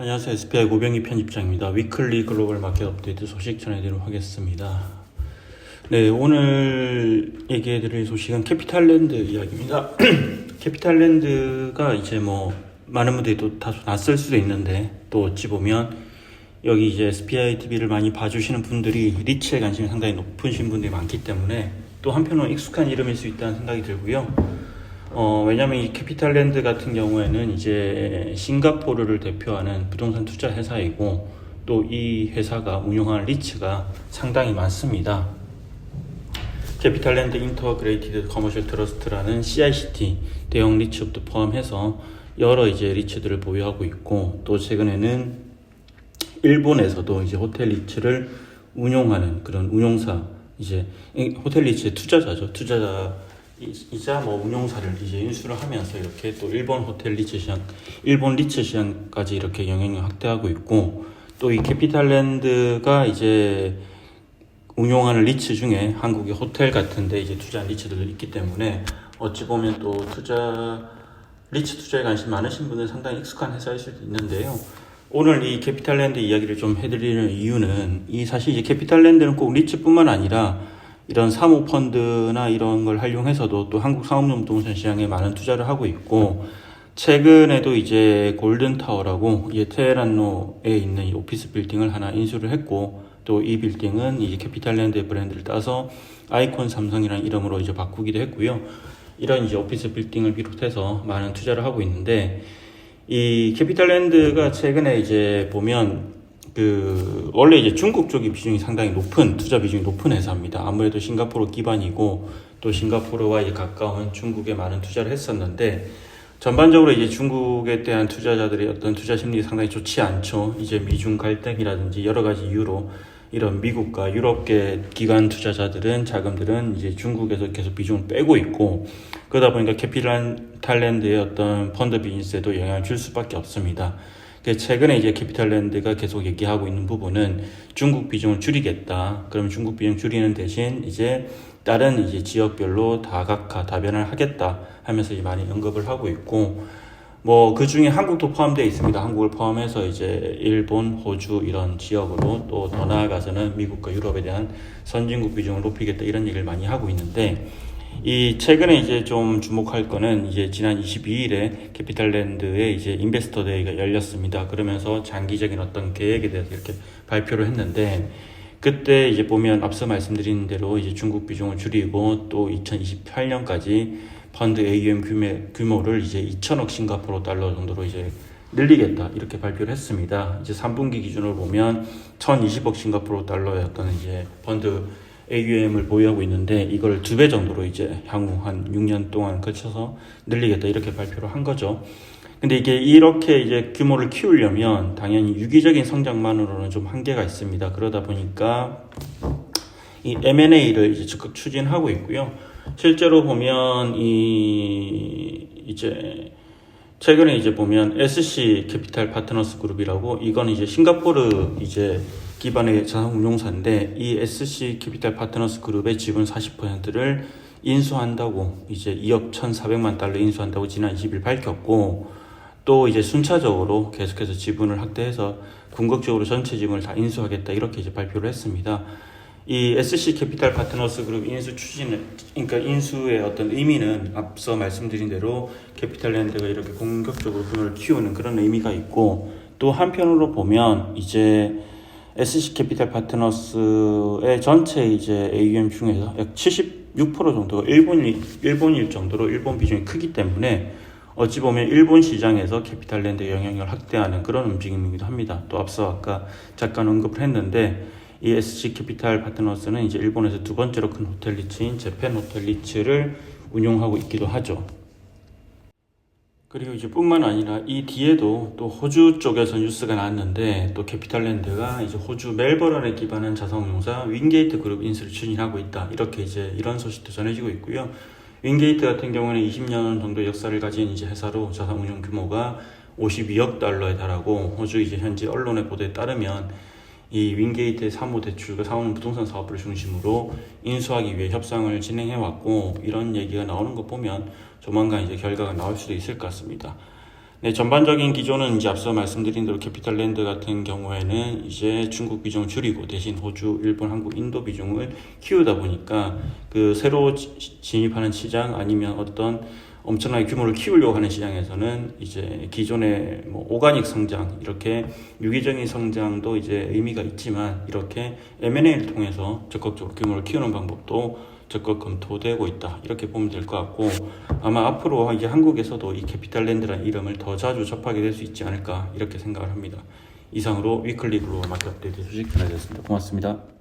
안녕하세요. SPI 고병희 편집장입니다. 위클리 글로벌 마켓 업데이트 소식 전해드리도록 하겠습니다. 네, 오늘 얘기해드릴 소식은 캐피탈랜드 이야기입니다. 캐피탈랜드가 이제 뭐 많은 분들이 또 다소 낯설 수도 있는데 또 어찌 보면 여기 이제 SPI TV를 많이 봐주시는 분들이 리치에 관심이 상당히 높으신 분들이 많기 때문에 또 한편으로 익숙한 이름일 수 있다는 생각이 들고요. 어, 왜냐면 이 캐피탈랜드 같은 경우에는 이제 싱가포르를 대표하는 부동산 투자 회사이고 또 이 회사가 운영하는 리츠가 상당히 많습니다. 캐피탈랜드 인터그레이티드 커머셜 트러스트라는 CICT 대형 리츠업도 포함해서 여러 이제 리츠들을 보유하고 있고 또 최근에는 일본에서도 이제 호텔 리츠를 운용하는 그런 운용사 이제 이 호텔 리츠의 투자자죠 투자자 이- 이자 뭐 운용사를 이제 인수를 하면서 이렇게 또 일본 호텔 리츠 시장, 일본 리츠 시장까지 이렇게 영향을 확대하고 있고 또 이 캐피탈랜드가 이제 운용하는 리츠 중에 한국의 호텔 같은데 이제 투자한 리츠들도 있기 때문에 어찌 보면 또 투자 리츠 투자에 관심 많으신 분들 상당히 익숙한 회사일 수도 있는데요. 오늘 이 캐피탈랜드 이야기를 좀 해드리는 이유는 이 사실 이제 캐피탈랜드는 꼭 리츠뿐만 아니라 이런 사모펀드나 이런 걸 활용해서도 또 한국 상업용 부동산 시장에 많은 투자를 하고 있고 최근에도 이제 골든타워라고 이제 테헤란로에 있는 이 오피스 빌딩을 하나 인수를 했고 또 이 빌딩은 이제 캐피탈랜드의 브랜드를 따서 아이콘 삼성이라는 이름으로 이제 바꾸기도 했고요. 이런 이제 오피스 빌딩을 비롯해서 많은 투자를 하고 있는데 이 캐피탈랜드가 최근에 이제 보면 그 원래 이제 중국 쪽이 비중이 상당히 높은 투자 비중이 높은 회사입니다. 아무래도 싱가포르 기반이고 또 싱가포르와 이제 가까운 중국에 많은 투자를 했었는데 전반적으로 이제 중국에 대한 투자자들의 어떤 투자 심리 상당히 좋지 않죠. 이제 미중 갈등이라든지 여러 가지 이유로 이런 미국과 유럽계 기관 투자자들은 자금들은 이제 중국에서 계속 비중을 빼고 있고 그러다 보니까 캐피탈랜드의 어떤 펀드 비즈니스에도 영향을 줄 수밖에 없습니다. 최근에 이제 캐피탈랜드가 계속 얘기하고 있는 부분은 중국 비중을 줄이겠다. 그러면 중국 비중 줄이는 대신 이제 다른 이제 지역별로 다각화, 다변을 하겠다 하면서 이제 많이 언급을 하고 있고 뭐 그 중에 한국도 포함되어 있습니다. 한국을 포함해서 이제 일본, 호주 이런 지역으로 또 더 나아가서는 미국과 유럽에 대한 선진국 비중을 높이겠다 이런 얘기를 많이 하고 있는데 이 최근에 이제 좀 주목할 거는 이제 지난 22일에 캐피탈랜드의 이제 인베스터 데이가 열렸습니다. 그러면서 장기적인 어떤 계획에 대해서 이렇게 발표를 했는데 그때 이제 보면 앞서 말씀드린 대로 이제 중국 비중을 줄이고 또 2028년까지 펀드 AUM 규모, 규모를 이제 2천억 싱가포르 달러 정도로 이제 늘리겠다 이렇게 발표를 했습니다. 이제 3분기 기준으로 보면 1,020억 싱가포르 어떤 이제 펀드 AUM을 보유하고 있는데 이걸 두 배 정도로 이제 향후 한 6년 동안 거쳐서 늘리겠다 이렇게 발표를 한 거죠. 근데 이게 이렇게 이제 규모를 키우려면 당연히 유기적인 성장만으로는 좀 한계가 있습니다. 그러다 보니까 이 M&A를 이제 적극 추진하고 있고요. 실제로 보면 이 이제 최근에 이제 보면 SC 캐피탈 파트너스 그룹이라고 이건 이제 싱가포르 이제 기반의 자산운용사인데 이 SC 캐피탈 파트너스 그룹의 지분 40%를 인수한다고 이제 2억 1,400만 달러 인수한다고 지난 20일 밝혔고 또 이제 순차적으로 계속해서 지분을 확대해서 궁극적으로 전체 지분을 다 인수하겠다 이렇게 이제 발표를 했습니다. 이 SC 캐피탈 파트너스 그룹 인수 추진은 그러니까 인수의 어떤 의미는 앞서 말씀드린 대로 캐피탈랜드가 이렇게 공격적으로 규모를 키우는 그런 의미가 있고 또 한편으로 보면 이제 SC 캐피탈 파트너스의 전체 이제 AUM 중에서 약 76% 정도가 일본일 일본일 정도로 일본 비중이 크기 때문에 어찌 보면 일본 시장에서 캐피탈랜드의 영향력을 확대하는 그런 움직임이기도 합니다. 또 앞서 아까 잠깐 언급을 했는데 이 SC 캐피탈 파트너스는 이제 일본에서 두 번째로 큰 호텔 리츠인 재팬 호텔 리츠를 운용하고 있기도 하죠. 그리고 이제 뿐만 아니라 이 뒤에도 또 호주 쪽에서 뉴스가 나왔는데 또 캐피탈랜드가 이제 호주 멜버른에 기반한 자산운용사 윙게이트 그룹 인수를 추진하고 있다. 이렇게 이제 이런 소식도 전해지고 있고요. 윙게이트 같은 경우는 20년 정도 역사를 가진 이제 회사로 자산운용 규모가 52억 달러에 달하고 호주 이제 현지 언론의 보도에 따르면 이 윙게이트의 사무 대출과 사오는 부동산 사업을 중심으로 인수하기 위해 협상을 진행해 왔고 이런 얘기가 나오는 거 보면 조만간 이제 결과가 나올 수도 있을 것 같습니다. 네, 전반적인 기조는 이제 앞서 말씀드린 대로 캐피탈랜드 같은 경우에는 이제 중국 비중을 줄이고 대신 호주, 일본, 한국, 인도 비중을 키우다 보니까 그 새로 지- 진입하는 시장 아니면 어떤 엄청나게 규모를 키우려고 하는 시장에서는 이제 기존의 뭐 오가닉 성장 이렇게 유기적인 성장도 이제 의미가 있지만 이렇게 M&A를 통해서 적극적으로 규모를 키우는 방법도 적극 검토되고 있다 이렇게 보면 될 것 같고 아마 앞으로 이제 한국에서도 이 캐피탈랜드라는 이름을 더 자주 접하게 될 수 있지 않을까 이렇게 생각을 합니다. 이상으로 위클리 블로그 마켓 업데이트 소식 전해드렸습니다. 고맙습니다.